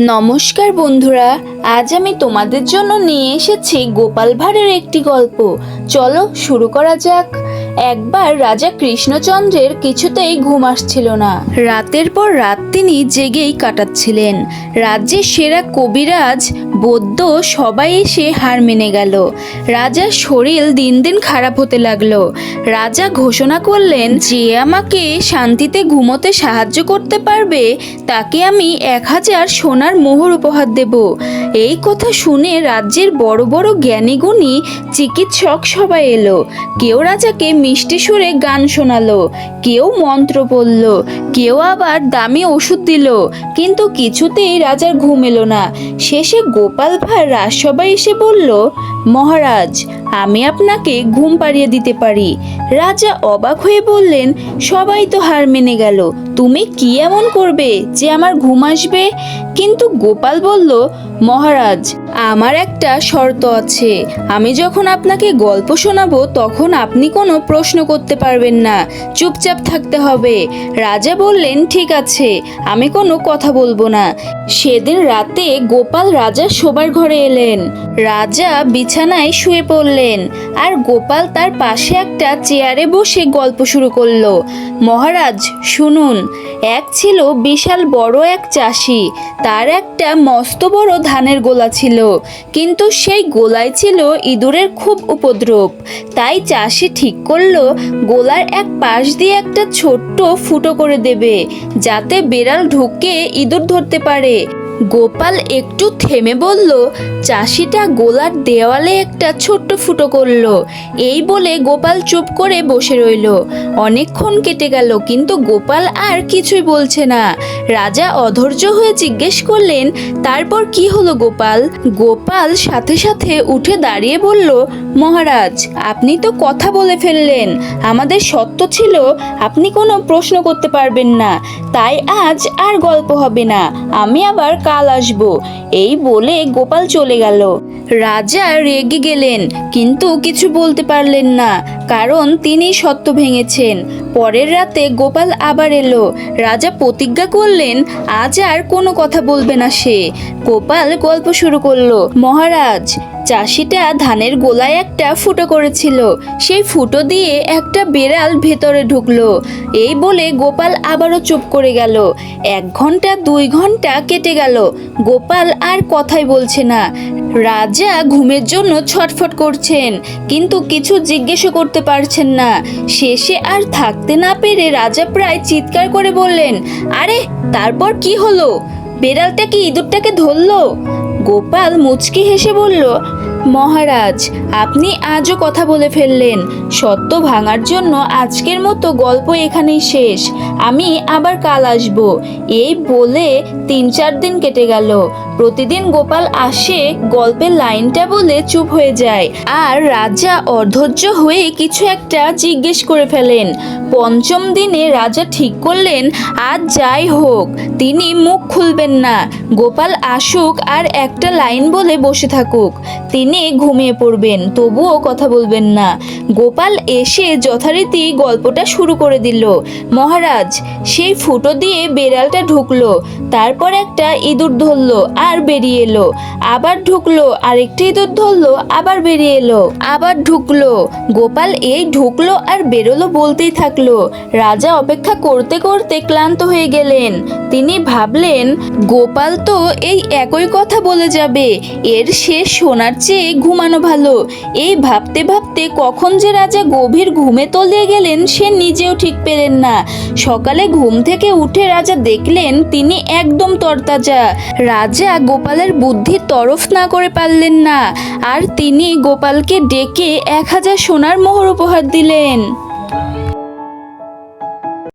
নমস্কার বন্ধুরা, আজ আমি তোমাদের জন্য নিয়ে এসেছি গোপাল ভাঁড়ের একটি গল্প। চলো শুরু করা যাক। একবার রাজা কৃষ্ণচন্দ্রের কিছুতেই ঘুম আসছিল না। রাতের পর রাত তিনি জেগেই কাটাচ্ছিলেন। রাজ্যের সেরা কবিরাজ বৌদ্ধ সবাই এসে হার মেনে গেল। রাজার শরীর দিন দিন খারাপ হতে লাগল। রাজা ঘোষণা করলেন, যে আমাকে শান্তিতে ঘুমোতে সাহায্য করতে পারবে, তাকে আমি এক হাজার সোনার মোহর উপহার দেব। এই কথা শুনে রাজ্যের বড় বড় জ্ঞানীগুণী চিকিৎসক সবাই এলো। কেউ রাজাকে মিষ্টি সুরে গান শোনালো, কেউ মন্ত্র পড়ল কেউ আবার দামি ওষুধ দিল, কিন্তু কিছুতেই রাজার ঘুম এলো না। শেষে গোপাল ভাঁড় রাজসভায় এসে বলল, মহারাজ, আমি আপনাকে ঘুম পাড়িয়ে দিতে পারি। রাজা অবাক হয়ে বললেন, সবাই তো হার মেনে গেল, তুমি কি এমন করবে যে আমার ঘুম আসবে? কিন্তু গোপাল বলল, মহারাজ আমার একটা শর্ত আছে। আমি যখন আপনাকে গল্প শোনাবো, তখন আপনি কোনো প্রশ্ন করতে পারবেন না। চুপচাপ থাকতে হবে। রাজা বললেন, ঠিক আছে, আমি কোনো কথা বলব না। সেদিন রাতে গোপাল রাজার শোবার ঘরে এলেন। রাজা বিছানায় শুয়ে পড়লেন আর গোপাল তার পাশে একটা চেয়ারে বসে গল্প শুরু করল। মহারাজ, শুনুন, এক ছিল বিশাল বড় এক চাষি। তার একটা মস্ত বড় ধানের গোলা ছিল। কিন্তু সেই গোলায় ছিল ইঁদুরের খুব উপদ্রব। তাই চাষি ঠিক করল, গোলার এক পাশ দিয়ে একটা ছোট্ট ফুটো করে দেবে, যাতে বেড়াল ঢুকে ইঁদুর ধরতে পারে। গোপাল একটু থেমে বলল, চাষিটা গোলার দেওয়ালে একটা ছোট্ট ফুটো করল। এই বলে গোপাল চুপ করে বসে রইল। অনেকক্ষণ কেটে গেল, কিন্তু গোপাল আর কিছুই বলছে না। রাজা অধৈর্য হয়ে জিজ্ঞেস করলেন, তারপর কি হলো গোপাল? গোপাল সাথে সাথে উঠে দাঁড়িয়ে বলল, মহারাজ, আপনি তো কথা বলে ফেললেন। আমাদের সত্য ছিল, আপনি কোনো প্রশ্ন করতে পারবেন না। তাই আজ আর গল্প হবে না। আমি আবার কাল আসব। এই বলে গোপাল চলে গেল। রাজা রেগে গেলেন, কিন্তু কিছু বলতে পারলেন না, কারণ তিনি সত্য ভেঙেছেন। পরের রাতে গোপাল আবার এলো। রাজা প্রতিজ্ঞা করলেন, আজ আর কোনো কথা বলবে না সে। গোপাল গল্প শুরু করল, মহারাজ, চাষিটা ধানের গোলায় একটা ফুটো করেছিল। সেই ফুটো দিয়ে একটা বেড়াল ভেতরে ঢুকলো। এই বলে গোপাল আবারও চুপ করে গেল। এক ঘণ্টা, দুই ঘণ্টা কেটে গেল। গোপাল আর কথাই বলছে না। রাজা ঘুমের জন্য ছটফট করছেন, কিন্তু কিছু জিজ্ঞেসও করতে পারছেন না। শেষে আর থাকতে না পেরে রাজা প্রায় চিৎকার করে বললেন, আরে, তারপর কি হলো? বেড়ালটা কি ইঁদুরটাকে ধরলো? গোপাল মুচকি হেসে বলল, মহারাজ, আপনি আজও কথা বলে ফেললেন। সত্য ভাঙার জন্য আজকের মতো গল্প এখানেই শেষ। আমি আবার কাল আসব। এই বলে তিন চার দিন কেটে গেল। প্রতিদিন গোপাল আসে গল্পের লাইনটা বলে চুপ হয়ে যায়। আর রাজা অধৈর্য হয়ে কিছু একটা জিজ্ঞেস করে ফেলেন। পঞ্চম দিনে রাজা ঠিক করলেন, আজ যাই হোক, তিনি মুখ খুলবেন না। গোপাল আসুক আর একটা লাইন বলে বসে থাকুক। তিনি ঘুমিয়ে পড়বেন, তবুও কথা বলবেন না। গোপাল এসে যথারীতি গল্পটা শুরু করে দিল। মহারাজ, সেই ফুটো দিয়ে বেড়ালটা ঢুকলো। তারপর একটা ইঁদুর ধরলো। আর বেরিয়ে এলো। আবার ঢুকলো, আরেকটা ইঁদুর ধরলো, আবার বেরিয়ে এলো। আবার ঢুকলো। গোপাল এই ঢুকলো আর বেরোলো বলতেই থাকল। রাজা অপেক্ষা করতে করতে ক্লান্ত হয়ে গেলেন। তিনি ভাবলেন, গোপাল তো এই একই কথা বলে যাবে। এর শেষ শোনার চেয়ে ঘুমানো ভালো। এই ভাবতে ভাবতে কখন যে রাজা গভীর ঘুমে তলিয়ে গেলেন সে নিজেও ঠিক পেলেন না। সকালে ঘুম থেকে উঠে রাজা দেখলেন তিনি একদম তরতাজা। রাজা গোপালের বুদ্ধি তরফ না করে পারলেন না। আর তিনি গোপালকে ডেকে এক হাজার সোনার মোহর উপহার দিলেন।